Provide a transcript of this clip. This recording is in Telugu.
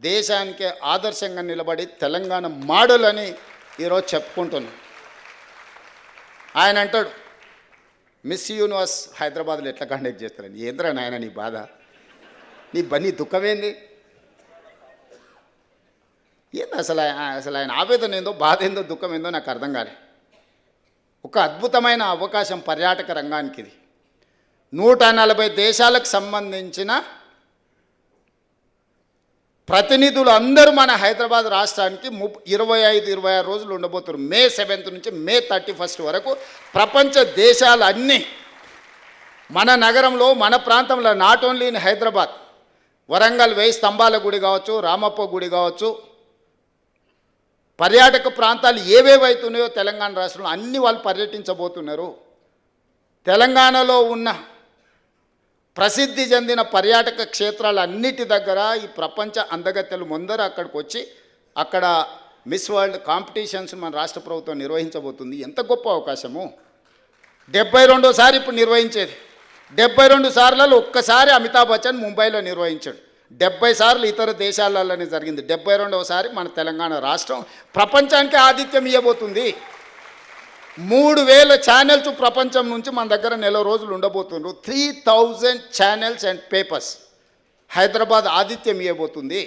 దేశానికి ఆదర్శంగా నిలబడి తెలంగాణ మోడల్ అని ఈరోజు చెప్పుకుంటున్నాం. ఆయన అంటాడు మిస్ యూనివర్స్ హైదరాబాద్లో ఎట్లా కండక్ట్ చేస్తారని? ఏంద్రా నాయన నీ బాధ? నీ బన్నీ దుఃఖమేంది? ఏంది అసలు ఆయన- అసలు ఆయన ఆవేదన ఏందో బాధ ఏందో దుఃఖం ఏందో నాకు అర్థం కాలే. ఒక అద్భుతమైన అవకాశం పర్యాటక రంగానికి ఇది. నూట నలభై దేశాలకు సంబంధించిన ప్రతినిధులు అందరూ మన హైదరాబాద్ రాష్ట్రానికి ము ఇరవై ఐదు ఇరవై ఆరు రోజులు ఉండబోతున్నారు. మే సెవెంత్ నుంచి మే థర్టీ ఫస్ట్ వరకు ప్రపంచ దేశాలన్నీ మన నగరంలో మన ప్రాంతంలో not only in Hyderabad Warangal వేయి స్తంభాల గుడి కావచ్చు రామప్ప గుడి కావచ్చు పర్యాటక ప్రాంతాలు ఏవేవైతున్నాయో తెలంగాణ రాష్ట్రంలో అన్ని వాళ్ళు పర్యటించబోతున్నారు. తెలంగాణలో ఉన్న ప్రసిద్ధి చెందిన పర్యాటక క్షేత్రాలు అన్నిటి దగ్గర ఈ ప్రపంచ అందగత్తెలు ముందర అక్కడికి వచ్చి అక్కడ మిస్ వరల్డ్ కాంపిటీషన్స్ మన రాష్ట్ర ప్రభుత్వం నిర్వహించబోతుంది. ఎంత గొప్ప అవకాశము. డెబ్బై రెండోసారి ఇప్పుడు నిర్వహించేది. డెబ్బై రెండు సార్లలో ఒక్కసారి అమితాబ్ బచ్చన్ ముంబైలో నిర్వహించాడు. డెబ్బై సార్లు ఇతర దేశాలలోనే జరిగింది. డెబ్బై రెండవసారి మన తెలంగాణ రాష్ట్రం ప్రపంచానికి ఆతిథ్యం ఇవ్వబోతుంది మూడు వేల ఛానల్స్ ప్రపంచం నుంచి మన దగ్గర నెల రోజులు ఉండబోతున్నారు three thousand channels and papers Hyderabad ఆతిథ్యం ఇవ్వబోతుంది.